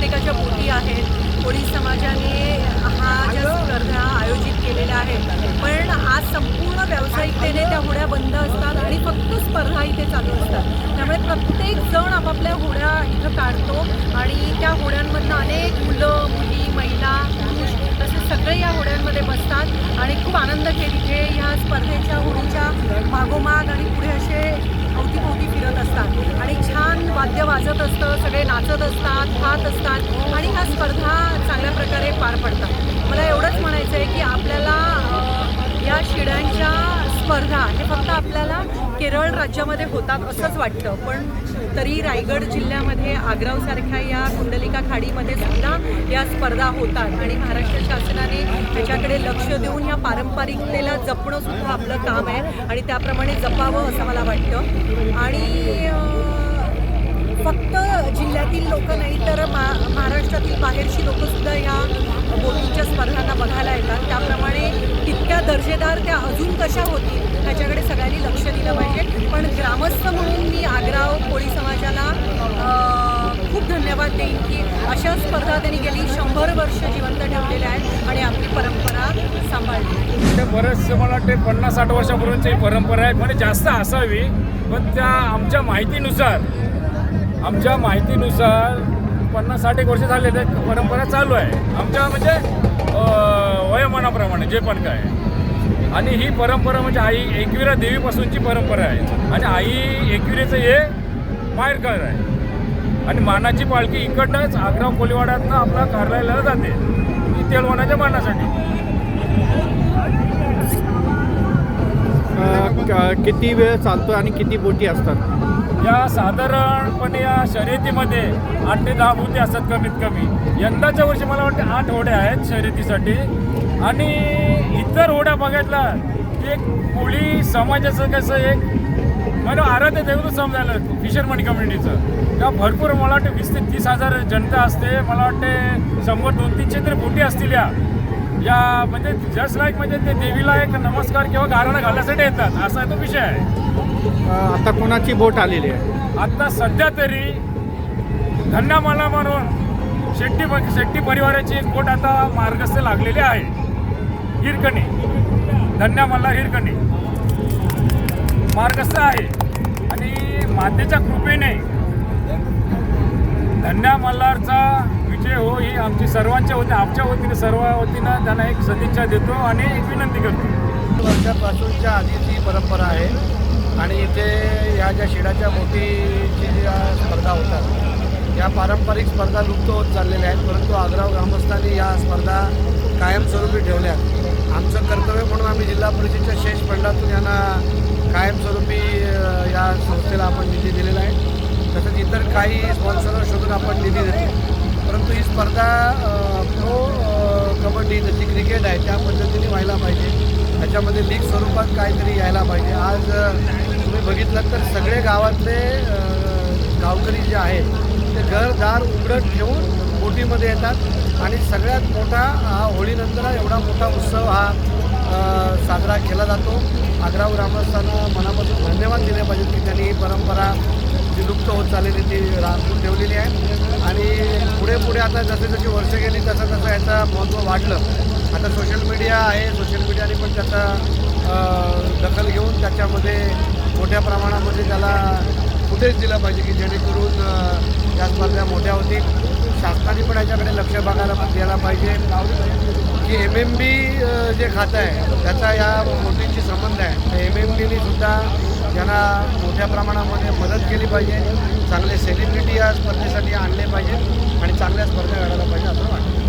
प्रत्येकाच्या बोटी आहेत. कोळी समाजाने हा ज्या स्पर्धा आयोजित केलेल्या आहेत. पण आज संपूर्ण व्यावसायिकतेने त्या होड्या बंद असतात आणि फक्त स्पर्धा इथे चालू असतात. त्यामुळे प्रत्येक जण आपापल्या होड्या इथं काढतो आणि त्या होड्यांमधनं अनेक मुलं मुली महिला पुरुष तसे सगळे या होड्यांमध्ये बसतात आणि खूप आनंद घेत इथे ह्या स्पर्धेच्या होडीच्या मागोमाग आणि पुढे असे अवतीभोवती फिरत असतात आणि छान वाद्य वाजत असतं सगळे नाचत असतात खात असतात आणि ह्या स्पर्धा चांगल्या प्रकारे पार पडतात. मला एवढंच म्हणायचं आहे की आपल्याला या शिड्यांच्या स्पर्धा हे फक्त आपल्याला केरळ राज्यामध्ये होतात असंच वाटतं. पण तरी रायगड जिल्ह्यामध्ये आग्रावसारख्या या कुंडलिका खाडीमध्ये सुद्धा या स्पर्धा होतात. आणि महाराष्ट्र शासनाने त्याच्याकडे लक्ष देऊन या पारंपरिकतेला जपणं सुद्धा आपलं काम आहे. आणि त्याप्रमाणे जपावं असं मला वाटतं. आणि फक्त जिल्ह्यातील लोक नाही तर मा महाराष्ट्रातील बाहेरची लोकंसुद्धा या बोटींच्या स्पर्धांना बघायला येतात. त्याप्रमाणे तितक्या दर्जेदार त्या अजून कशा होतील त्याच्याकडे सगळ्यांनी लक्ष दिलं पाहिजे. पण ग्रामस्थ म्हणून मी आग्राव कोळी समाजाला खूप धन्यवाद देईन की अशा स्पर्धा त्यांनी गेली शंभर वर्ष जिवंत ठेवलेल्या आहेत आणि आपली परंपरा सांभाळली. ते बरेचसे मला वाटते पन्नास साठ वर्षापूर्वीची परंपरा आहे म्हणजे जास्त असावी. पण त्या आमच्या माहितीनुसार आमच्या माहितीनुसार पन्नास साठ एक वर्ष झाले ते परंपरा चालू आहे. आमच्या म्हणजे वयोमनाप्रमाणे वयोमानाप्रमाणे जे पण काय आणि ही परंपरा म्हणजे आई एकविरा देवीपासूनची परंपरा आहे. आणि आई एकविरेचं हे माहेरकर आहे. आणि मानाची पालखी इकडनंच आग्रा कोलीवाड्यातनं आपला कार्यालयाला जाते. ती तेलवणाच्या मानासाठी. किती वेळ चालतो आणि किती बोटी असतात? या साधारणपणे या शर्यतीमध्ये आठ ते दहा बोटी असतात कमीत कमी. यंदाच्या वर्षी मला वाटतं आठ होड्या आहेत शर्यतीसाठी. आणि इतर होड्या बघितला की एक कोळी समाजाचं कसं एक मला आराध्य देवच समजायला फिशरमन कम्युनिटीचं त्या भरपूर मला वाटतं वीस ते तीस हजार जनता असते. मला वाटते शंभर दोन तीनशे तरी बोटी असतील या. या म्हणजे जस्ट लाईक म्हणजे ते देवीला एक नमस्कार किंवा गारणं घालण्यासाठी येतात. असा तो विषय आहे. आता कोणाची बोट आलेली आहे? आता सध्या तरी धन्यामाला म्हणून शेट्टी शेट्टी परिवाराची एक बोट आता मार्गस्थ लागलेली आहे. हिरकणी. धन्यामाला हिरकणी. मार्गस्थ आहे. आणि मातेच्या कृपेने धन्या मल्हारचा विजय हो ही आमची सर्वांच्या वतीने आमच्या वतीने सर्व वतीनं त्यांना एक सदिच्छा देतो आणि एक विनंती करतो. वर्षापासूनच्या आधीची परंपरा आहे. आणि इथे ह्या ज्या शिडाच्या बोटीची ज्या स्पर्धा होतात या पारंपरिक स्पर्धा लुप्त होत चाललेल्या आहेत परंतु आग्राव ग्रामस्थांनी या स्पर्धा कायमस्वरूपी ठेवल्या आमचं कर्तव्य म्हणून आम्ही जिल्हा परिषदेच्या शेष फंडातून यांना कायमस्वरूपी या संस्थेला आपण निधी दिलेला आहे. तसंच इतर काही स्पॉन्सर शोधून आपण निधी देतो. परंतु ही स्पर्धा प्रो कबड्डी जशी क्रिकेट आहे त्या पद्धतीने व्हायला पाहिजे. त्याच्यामध्ये लीग स्वरूपात काहीतरी यायला पाहिजे. आज तुम्ही बघितलं तर सगळे गावातले गावकरी जे आहेत ते घरदार उघडत ठेवून बोटीमध्ये येतात. आणि सगळ्यात मोठा हा होळीनंतर एवढा मोठा उत्सव हा साजरा केला जातो. आग्राव ग्रामस्थांना मनापासून धन्यवाद दिले पाहिजेत की त्यांनी ही परंपरा जी लुप्त होत चाललेली ती राखून ठेवलेली आहे. आणि पुढे पुढे आता जसे जशी वर्ष गेली तसं तसं याचं महत्त्व वाढलं. आता सोशल मीडिया आहे. सोशल मीडियाने पण त्याचा दखल घेऊन त्याच्यामध्ये मोठ्या प्रमाणामध्ये त्याला उद्देश दिलं पाहिजे की जेणेकरून या स्पर्धा मोठ्या होतील. शासनाने पण याच्याकडे लक्ष बघायला द्यायला पाहिजे. की एम एम बी जे खातं आहे त्याचा या मोठीशी संबंध आहे. तर एम एम बीने सुद्धा यांना मोठ्या प्रमाणामध्ये मदत केली पाहिजे चांगले सेलिब्रिटी या स्पर्धेसाठी आणले पाहिजे आणि चांगल्या स्पर्धा घडायला पाहिजे असं वाटतं.